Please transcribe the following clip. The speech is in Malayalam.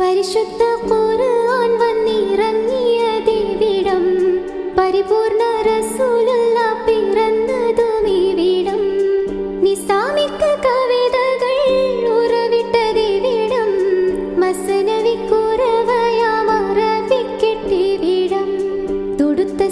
പരിശുദ്ധ ഖുർആൻ പരിപൂർണ റസൂലുള്ള കവിതകൾ തൊടുത്ത